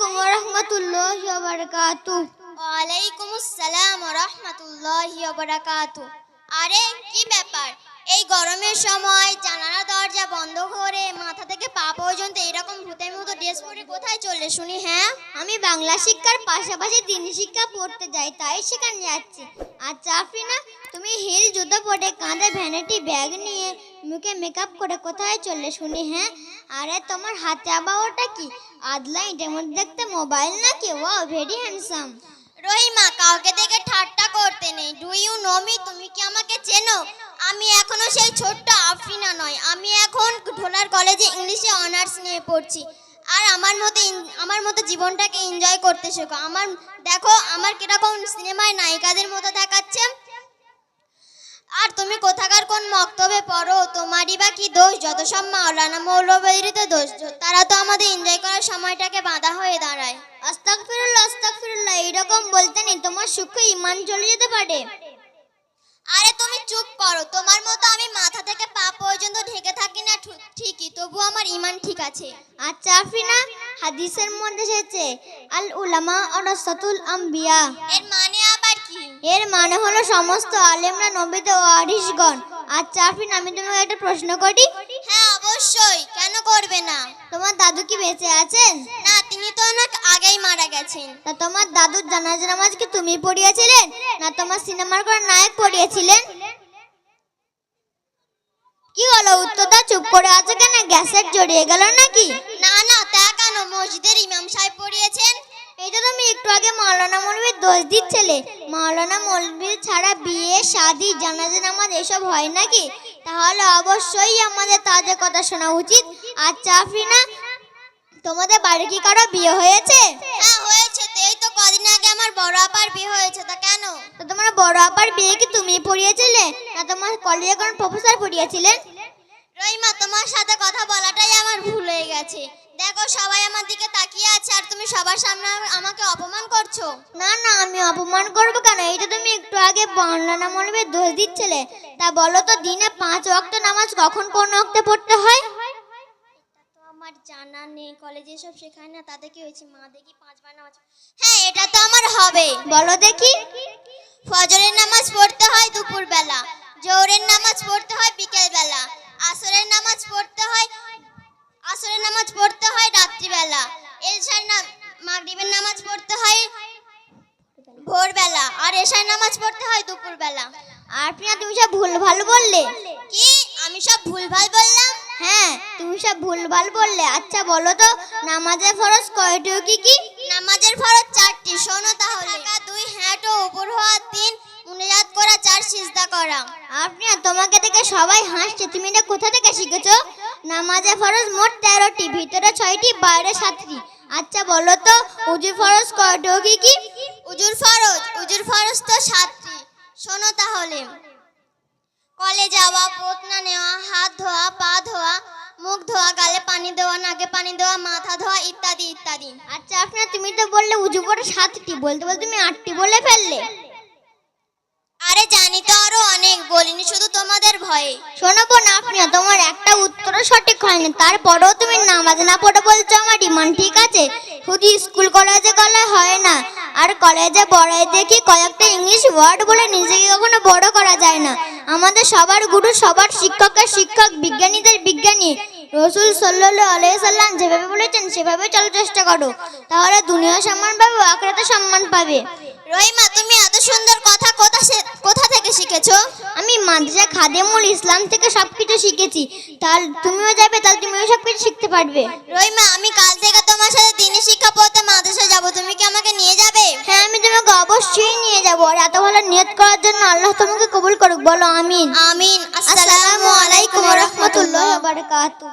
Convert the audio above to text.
আলাইকুম রহমতুল্লাহ বারকাতু ওয়ালাইকুম আসসালাম রহমতুল্লাহি বারাকাতু আরে, কি ব্যাপার? এই গরমের সময় জানালা দরজা বন্ধ করে মাথা থেকে পা পর্যন্ত এরকম ভূতের মতো ড্রেস পরে কোথায় চললে শুনি হ্যাঁ? আমি বাংলা শিক্ষার পাশাপাশি দিনী শিক্ষা পড়তে যাই, তাই সেখানে যাচ্ছি। আচ্ছা আফরিনা তুমি হিল জুতো পরে কাঁধে ভ্যানিটি ব্যাগ নিয়ে মুখে মেকআপ করে কোথায় চললে শুনি হ্যাঁ? আরে, তোমার হাতে আবার ওটা কি? আদলা ইটের মধ্যে দেখতে মোবাইল নাকি ও ভেরি হ্যান্ডসাম রহিমা, কাউকে দেখে ঠাট্টা করতে নেই। ডু ইউ নো মি তুমি কি আমাকে চেনো? আমি এখনও সেই ছোট্ট আফরিনা নয়। আমি এখন ঢোলার কলেজে ইংলিশে অনার্স নিয়ে পড়ছি। আর আমার মতো আমার মতো জীবনটাকে এনজয় করতে শেখো। আমার দেখো, আমার কীরকম সিনেমায় নায়িকাদের মতো দেখাচ্ছে। আর তুমি কোথাকার কোন পড়ো তোমারই বা কি দোষ? যত সব মাওলানা মৌলবীরই তো দোষ তারা তো আমাদের এনজয় করার সময়টাকে বাধা হয়ে দাঁড়ায়। আস্তাগফিরুল্লাহ আস্তাগফিরুল্লাহ এরকম বলতে নেই তোমার সূক্ষ্ম ইমান চলে যেতে পারে। আরে তুমি চুপ করো তোমার মতো আমি মাথা থেকে পা পর্যন্ত ঢেকে থাকি না ঠিকই তবু আমার ইমান ঠিক আছে। আচ্ছা আফরিনা হাদিসের মধ্যে এসেছে আল উলামা অরসাতুল আম্বিয়া। এর মানে আবার কি? এর মানে হলো সমস্ত আলেমরা নবীতে ও আরিশগণ আচ্ছা আফরিন আমি তোমাকে একটা প্রশ্ন করি। হ্যাঁ অবশ্যই। কেন করবে না? তোমার দাদু কি বেঁচে আছেন? না তিনি তো অনেক আগেই মারা গেছেন। তা তোমার দাদুর জানাজা নামাজ কি তুমি পড়িয়েছিলেন? না তোমার সিনেমার কোনো নায়ক পড়িয়েছিলেন? কি হলো উত্তরটা চুপ করে আছে কেন? গ্যাসের জড়িয়ে গেল নাকি? না না তা কেন? মসজিদের ইমাম সাহেব পড়িয়েছেন? এটা তুমি একটু আগে মাওলানা মৌলবীর দোষ দিচ্ছিলে। মাওলানা মৌলবী ছাড়া বিয়ে শাদি জানাজা নামাজ এসব হয় নাকি? তাহলে অবশ্যই আমাদের তাদের কথা শোনা উচিত। আচ্ছা আফরিনা তোমাদের বাড়ি কি কারও বিয়ে হয়েছে? হ্যাঁ হয়েছে তো। এই তো কদিন আগে আমার বড় আপার বিয়ে হয়েছে তা কেন? তো তোমার বড় আপার বিয়ে কি তুমি পড়িয়েছিলে? না তোমার কলেজে কোন প্রফেসর পড়িয়েছিলেন? রহিমা তোমার সাথে কথা বলাটাই আমার ভুল হয়ে গেছে। দেখো সবাই আমার দিকে তাকিয়ে আছে আর তুমি সবার সামনে আমাকে অপমান করছ। না না আমি অপমান করব কেন? এইটা তুমি একটু আগে মাওলানা মৌলবীর দোষ দিচ্ছিলে। তা বলো তো দিনে পাঁচ ওয়াক্ত নামাজ কখন কোন ওয়াক্তে পড়তে হয়? আমার জানা নেই কলেজে সব শেখায় না তাতে কি হয়েছে? মা দেখি পাঁচবার নামাজ হ্যাঁ এটা তো আমার হবে। বলো দেখি। ফজরের নামাজ পড়তে হয় দুপুর বেলা জোহরের নামাজ পড়তে হয় বিকেল বেলা আসরের নামাজ পড়তে হয় আসরের নামাজ পড়তে হয় রাত্রিবেলা। এশার নাম মাগরিবের নামাজ পড়তে হয় ভোরবেলা। আর এশার নামাজ পড়তে হয় দুপুরবেলা। আর প্রিয়া তুমি সব ভুল ভালো বললে? কি? আমি সব ভুল ভালো বললাম? হ্যাঁ তুমি সব ভুল ভালো বললে। আচ্ছা বলো তো নামাজের ফরজ কয়টি কি কি? নামাজের ফরজ চারটি। শোনো তাহলে। দুই হ্যাঁটো উপর হওয়া তিন মুনিয়াত করা চার সিজদা করা। প্রিয়া তোমাকে দেখে সবাই হাসছে। তুমি এটা কোথা থেকে শিখেছো? নামাজের ফরজ মোট তেরোটি, ভিতরে ছয়টি, বাইরে সাতটি। আচ্ছা বলো তো উজু ফরজ কয়টি? কি কি? উজুর ফরজ? উজুর ফরজ তো সাতটি। শোনো তাহলে। কলে যাওয়া পোতনা নেওয়া, হাত ধোয়া, পা ধোয়া, মুখ ধোয়া, গালে পানি দেওয়া, নাকে পানি দেওয়া, মাথা ধোয়া, ইত্যাদি ইত্যাদি। আচ্ছা আপনার, তুমি তো বললে উজু করে সাতটি, বলতে বলতে তুমি আটটি বলে ফেললে। আরে জানি তো তোমাদের ভয়ে। শোনো বোন আপনি তোমার একটা উত্তরও সঠিক হয়নি। তারপরেও তুমি নামাজ না পড়ে বলছো আমার ডিমান্ড, ঠিক আছে? শুধু স্কুল, কলেজে গেলে হয় না। আর কলেজে পড়াই দেখি কয়েকটা ইংলিশ ওয়ার্ড বলে নিজেকে কখনো বড় করা যায় না। আমাদের সবার গুরু সবার শিক্ষকের শিক্ষক, বিজ্ঞানীদের বিজ্ঞানী। রসুল সাল্লাল্লাহু আলাইহি সাল্লাম যেভাবে বলেছেন, সেভাবে চলার চেষ্টা করো। তাহলে দুনিয়া সম্মান পাবে আখরাতে সম্মান পাবে। রহিমা তুমি এত সুন্দর কথা কোথা কোথা থেকে শিখেছো? আমি মাদ্রাসা খাদেমুল ইসলাম থেকে সবকিছু শিখেছি। তাহলে তুমিও যাবে তাহলে তুমিও সবকিছু শিখতে পারবে। রহিমা আমি কাল থেকে তোমার সাথে দিনী শিক্ষা পড়তে মাদ্রাসা যাব। তুমি কি আমাকে নিয়ে যাবে? হ্যাঁ আমি তোমাকে অবশ্যই নিয়ে যাব। আর এত ভালো নিয়ত করার জন্য আল্লাহ তোমাকে কবুল করুক। বলো আমিন। আমিন। আসসালামু আলাইকুম রহমতুল্লাহ বারকাতুহ।